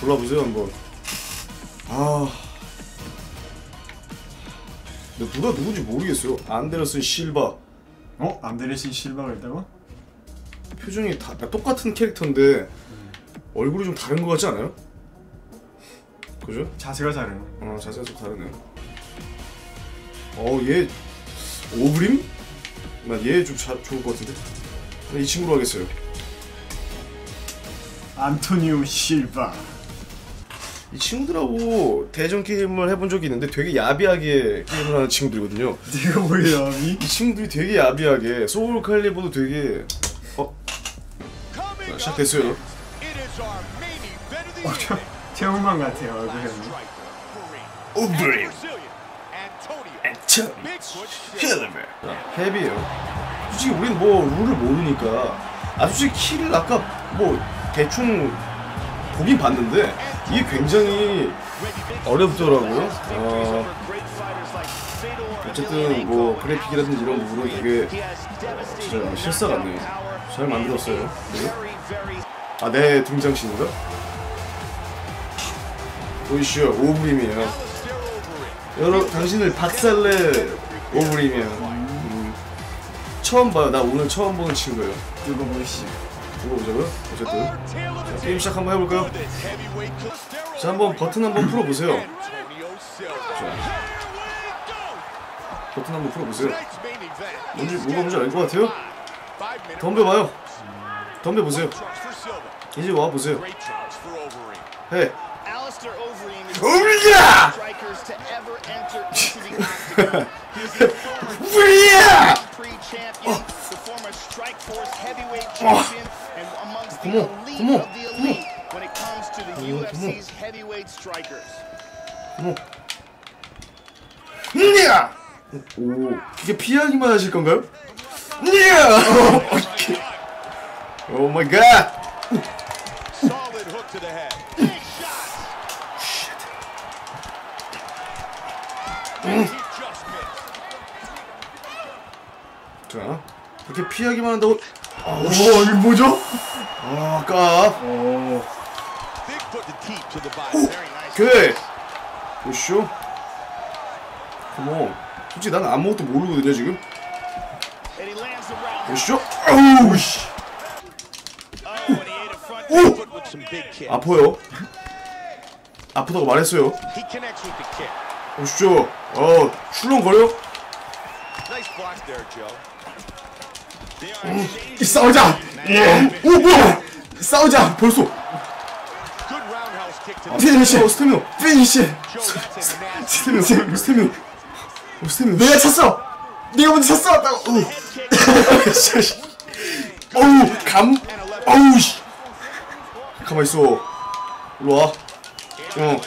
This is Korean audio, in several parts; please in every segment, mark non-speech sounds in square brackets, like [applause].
골라보세요 한번. 아, 근데 누가 누군지 모르겠어요. 안데르슨 실바 어? 안드레신 실바가 있다고? 표정이 다 똑같은 캐릭터인데 얼굴이 좀 다른 것 같지 않아요? 그죠? 자세가 다르네. 어 자세가 좀 다르네요. 어얘 오브림? 난얘좀 좋을 것 같은데. 난이 친구로 하겠어요. 안토니오 실바. 이 친구들하고 대전 게임을 해본 적이 있는데 되게 야비하게 게임을 하는 친구들이거든요. 네가 뭐야, 미? 이 친구들이 되게 야비하게 소울 칼리버도 되게 어 자, 시작됐어요. 어, 저, 태용만 같아요, 얼굴이. 오브림 참 힐리버 헤비예요. 솔직히 우린 뭐 룰을 모르니까 아 솔직히 키를 아까 뭐 대충 보긴 봤는데 이게 굉장히 어렵더라고요. 어, 어쨌든 뭐 그래픽이라든지 이런 부분은 되게 진짜 실사 같네요. 잘 만들었어요. 아, 내 등장신인가? 보이시오, 오브림이에요. 여러 당신을 박살내 오브림이에요. 음, 처음 봐요. 나 오늘 처음 보는 친구예요. 누가 보이시? 두고 보자고요. 어쨌든 자, 게임 시작 한번 해볼까요? 자, 한번 버튼 한번 풀어보세요. 자, 버튼 한번 풀어보세요. 뭔지 뭐가 뭔지 알 것 같아요? 덤벼봐요. 덤벼보세요. 이제 와 보세요. 해. To ever [laughs] 하실 건가요? 오 마이 갓! 자, 이렇게 피하기만 한다고. 오, 이게 뭐죠? 아, 아까. 오. 오케이. 보시오. 컴온. 솔직히 난 아무것도 모르거든요, 지금. 보시오. 아우, 씨. Oh, and he ate a front Ooh. foot with some big kick. 아파요. 아프다고 말했어요. 보시오. 어, 출렁거려? Exchanging 싸우자! 예! 오, 뭐야! 싸우자! 벌써! 피니시! 어, 스태미너! 피니시! 스태미너! 어, 스태미너! 내가 쳤어! 네가 먼저 쳤어! 나, 오. 어우, 감, 어우, 씨. 가만 있어. 일로 와. 어.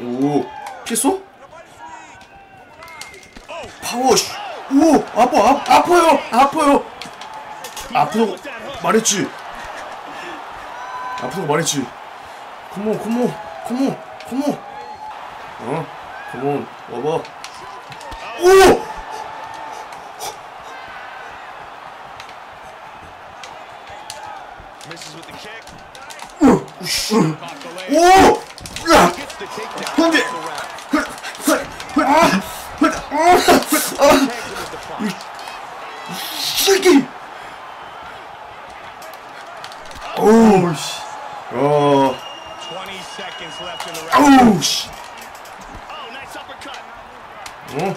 오, 피했어? 파워, 씨. 오, 아파, 아, 아파요, 아파요. 아프다고 말했지. 아프다고 말했지. 컴온, 컴온, 컴온, 컴온. 어, 컴온, 와봐. 오! misses with the kick. 오! 야! Gets the takedown. 근데. 아! 새끼! 오우, 씨. 어, 20 seconds left in the round. 아우, 씨. Oh, nice uppercut. 어?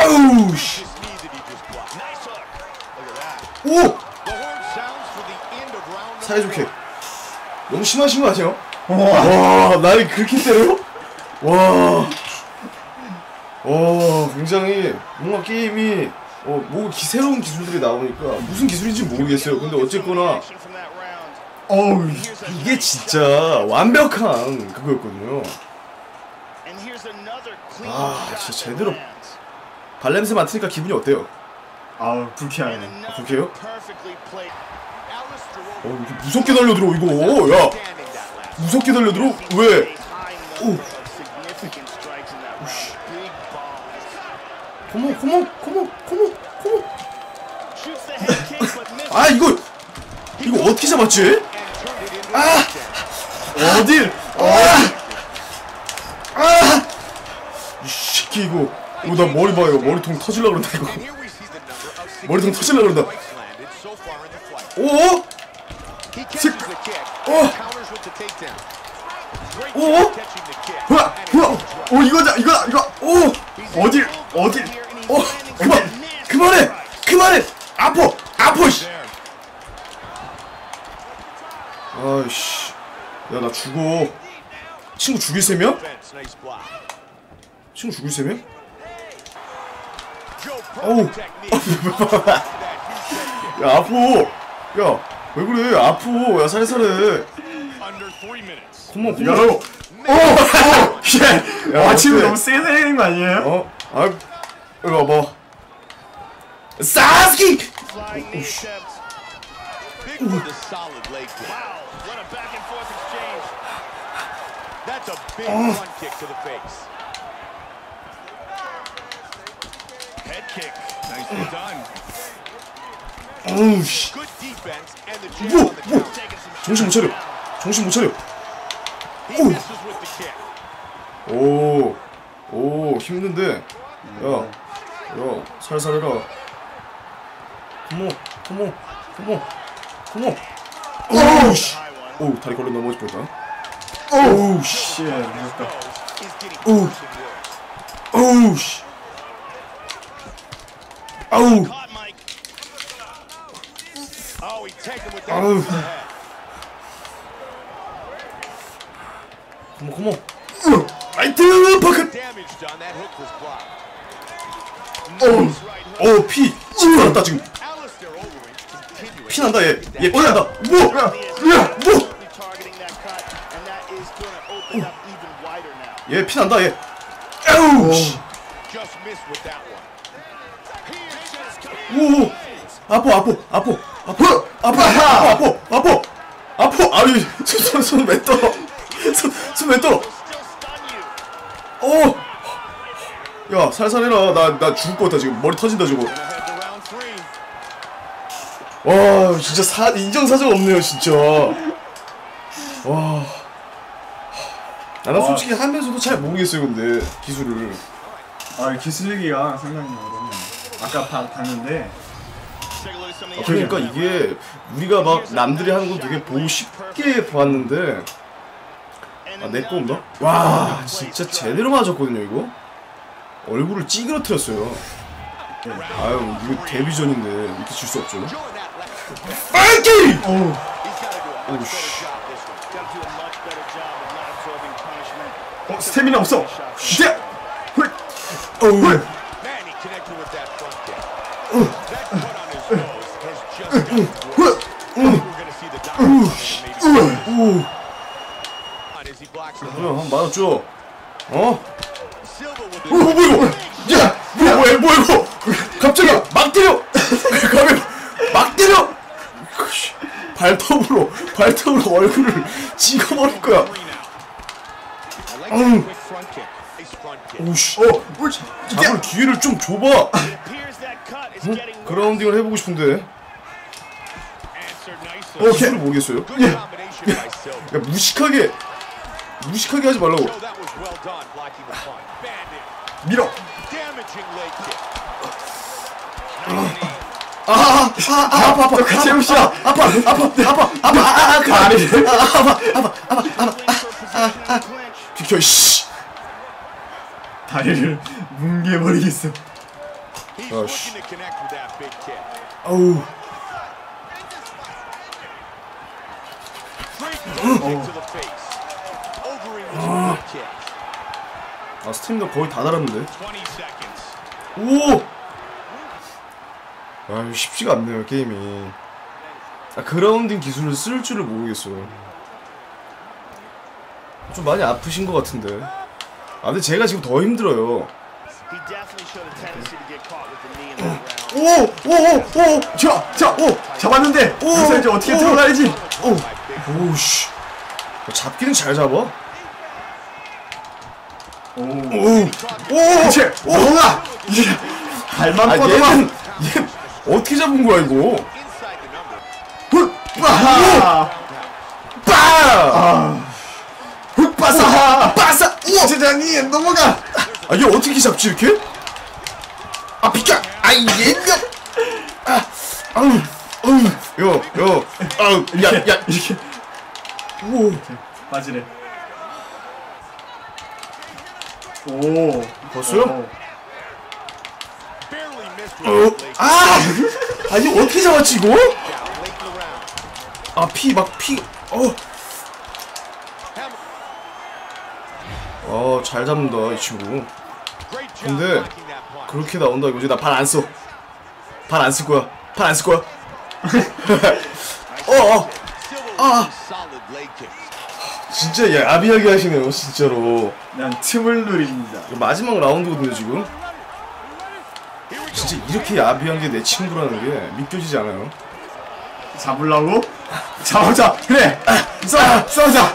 아우, 씨. This knee that he just blocked. Nice hook. Look at that. 오! 사이좋게. 너무 심하신 거 아니에요? 와, 와, 나를 그렇게 때려요? 와. 어, 굉장히 뭔가 게임이 어, 뭐 기, 새로운 기술들이 나오니까 무슨 기술인지 모르겠어요. 근데 어쨌거나. 어우, 이게 진짜 완벽한 그거였거든요. 아, 진짜 제대로. 발냄새 맡으니까 기분이 어때요? And 불쾌하네. played. Alistair 어, 이렇게 무섭게 달려들어 이거. 야. 무섭게 달려들어? 왜? 오. 오씨. 고모, 고모, 고모, 고모, 고모. 아, 이거. 이거 어떻게 잡았지? 아! 어딜? 아! 아! 이 새끼, 이거. 이거 나 머리 봐요. 머리통 터질라 그런다, 이거. 머리통 터질라 그런다. 오! 새 어! 오? Oh. Oh. 후아 후아 오 이거다 이거다 이거 오! 어딜 어딜 어! 그만! 그만해! 그만해! 아파! 아파! 씨! 아이씨. 야, 나 죽어. 친구 죽일 셈이야? 친구 죽일 셈이야? Oh. kick. 야, 아파! 야, 왜 그래? 아파. 야, 살살해. 고모 고모 오! 오! 예! 야, 와 지금 너무 세게 때리는 거 아니에요? 어? 아 이거 뭐 사스키! That's a big oh. one kick to the face. Head kick. Nicely done. Oh, shit. Good defense and the jab on the count. 정신 못 차려. 정신 못 차려. Kick. 오, 오, 힘든데. 야, 야, 살살 해라. 컴온, 컴온, 컴온, 컴온. 오우, 씨. 오, 다리 걸려 넘어질 뻔했다. 오우, 씨. 씨 무섭다 Oh. worse. 오우, 씨. 아우, Mike. Oh, Oh. 컴온, 컴온. 라이트 파크. 오, 피. 침 났다 지금. 피 난다 얘. 얘 피 난다. 뭐? 야, 뭐? Certainly targeting that cut, and that is going to open up even wider now. 얘피 난다 얘. one. 오, 아파, 아파, 아파, 아파, 아파, 아파, 아파, 아파, 아파. 아니, 손, 손, 왜떨 손왜 떨어? You. 어. 야, 살살해라. 나, 나 죽을 것 같다 지금. 머리 터진다 저거. 와, 진짜 사 인정사정 없네요, 진짜. 와. 아, 나 솔직히 하면서도 잘 모르겠어요, 근데 기술을. 아 기술기가 상당히 어렵네 아까 봐, 봤는데 the 그러니까 이게 우리가 막 남들이 하는 거 되게 보고 쉽게 봤는데 아, 내 건가? 와, 진짜 제대로 맞았거든요, 이거? 얼굴을 찌그러뜨렸어요. 예, 아유, 이거 데뷔전인데 이렇게 질 수 없죠. 파이팅! 오. 어. 오, 씨. 어, 스태미나 없어. 쉣! 헐! 어, 헐! 어, 어, 어 그럼 한번 맞았죠. 어? 어, 뭐야 이거? 야, 뭐야, 뭐야, 뭐야 이거? 갑자기 막 때려. 가면 막 때려. 씨, 발톱으로, 발톱으로 얼굴을 찍어버릴 거야. Kick. 오씨, 어! 물! 잡을 기회를 좀 줘봐. Worse. 그라운딩을 해보고 싶은데. 어, 기술을 모르겠어요. Silva. 야, 무식하게, 무식하게 하지 말라고 밀어 아, 아, 아, 아, 아파, 아파, 같이 해봅시다. 아파, 아파, 아파, 아파, 아, 가리. 아파, 아파, 아파, 아파, 아, 비켜, 씨. 다리를 뭉개버리겠어. 아, 씨. 어우. 어. Kick. 아, 스태미나 거의 다 달았는데. 20 seconds. 오! 아, 이거 쉽지가 않네요, 게임이. 아, 그라운딩 기술을 쓸 줄을 모르겠어요. 좀 많이 아프신 것 같은데. 아, 근데 제가 지금 더 힘들어요. 오! 오! 오! 오! 자! 자! 오! 잡았는데! 오! 이제 어떻게 오! 들어가야지 오! 오우씨. 잡기는 잘 잡아. 오! 오! 오! 그치! 오가! 이제 발만 아, 뻗어봐! 얘는, 얘 어떻게 잡은 거야, 이거? 훌! 빠! 빵! 아! 빠싸 빠싸 우와 주장이 넘어가. 아 이게 어떻게 잡지 이렇게? 아 비켜! 아이 예명! 아 아우 아우 요 요 아우 야 야 이렇게 오 빠지래. 오. 벌써요? 어? 아! 아 이거 어떻게 잡았지 이거? Late in the round. 아피 막피 어. 어, 잘 잡는다, 이 친구. 근데. 그렇게 나온다 이거지. 나 발 안 써. 발 안 쓸 거야. 발 안 쓸 거야. 어, 어. 아. 진짜 야비하게 하시네요, 진짜로. 난 틈을 노립니다. 이거 마지막 라운드거든요, 지금. 진짜 이렇게 야비한 게 내 친구라는 게 믿겨지지 않아요. 잡으려고? 잡아자. 그래. 싸, 싸우자.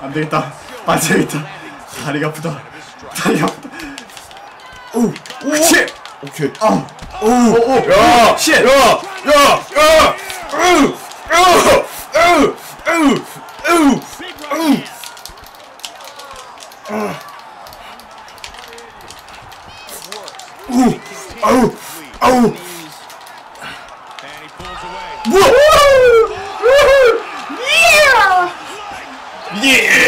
안 되겠다. 빠져야겠다. 다리가 아프다. 다리가 아프다. 오, 오. 그치? 오케이. 어. 오, 오, 야, 쉣. 야, 야, 야, 예!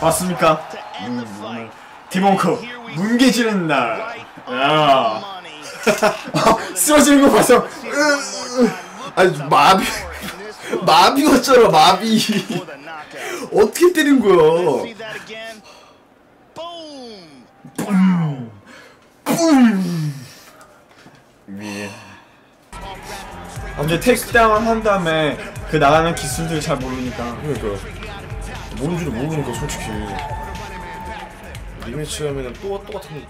맞습니까? The fight. 디몬코 뭉개지는 날. 야. money. [laughs] 쓰러지는 거 봐서. 아니 마비, 마비 왔잖아, 마비. 어떻게 때린 거야? Again? Boom. 위에. 근데 테이크다운 한 다음에 그 나가는 기술들 잘 모르니까. 그러니까 뭔지를 모르니까 솔직히 리매치 하면은 또 똑같은 아니야.